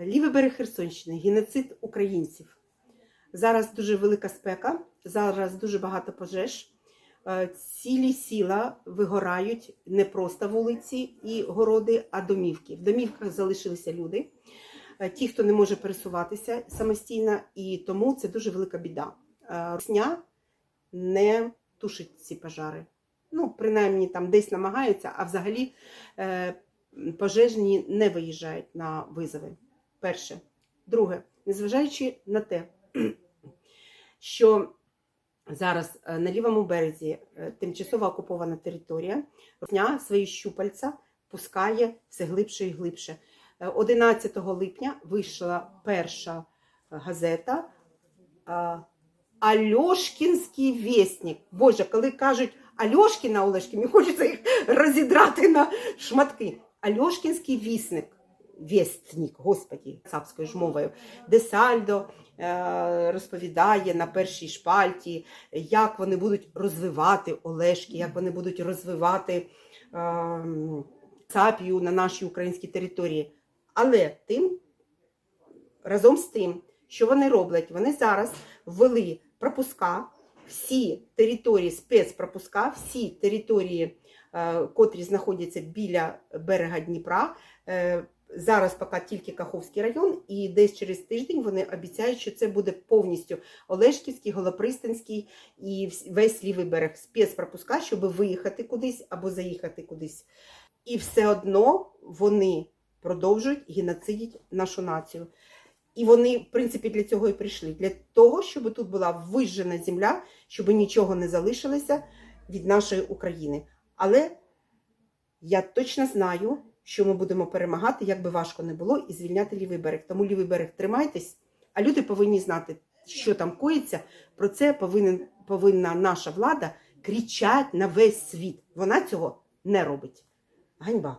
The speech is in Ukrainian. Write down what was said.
Лівий берег Херсонщини, геноцид українців. Зараз дуже велика спека, зараз дуже багато пожеж. Е, Цілі сіла вигорають не просто вулиці і городи, а домівки. В домівках залишилися люди, е, ті, хто не може пересуватися самостійно, і тому це дуже велика біда. Е, Русня не тушить ці пожари. Ну, принаймні там десь намагаються, а взагалі пожежні не виїжджають на визови. Перше. Друге, незважаючи на те, що зараз е, на лівому березі е, тимчасово окупована територія, Русня свої щупальця пускає все глибше і глибше. Е, 11 липня вийшла перша газета е, Альошкінський вєснік. Боже, коли кажуть Альошкіна Олешки, мені хочеться їх розідрати на шматки. Альошкінський вісник. Вєстнік, господі, цапською ж мовою, де Сальдо е, розповідає на першій шпальті, як вони будуть розвивати Олешки, як вони будуть розвивати е, цапію на нашій українській території. Але тим, разом з тим, що вони роблять, вони зараз ввели пропуска, всі території, спецпропуска, всі території, е, котрі знаходяться біля берега Дніпра. Зараз поки тільки Каховський район, і десь через тиждень вони обіцяють, що це буде повністю Олешківський, Голопристанський і весь лівий берег спецпропуска, щоб виїхати кудись або заїхати кудись. І все одно вони продовжують геноцидити нашу націю. І вони, в принципі, для цього і прийшли. Для того, щоб тут була вижжена земля, щоб нічого не залишилося від нашої України. Але я точно знаю, що ми будемо перемагати, як би важко не було, і звільняти лівий берег. Тому лівий берег тримайтесь, а люди повинні знати, що там коїться. Про це повинен, повинна наша влада кричати на весь світ. Вона цього не робить. Ганьба.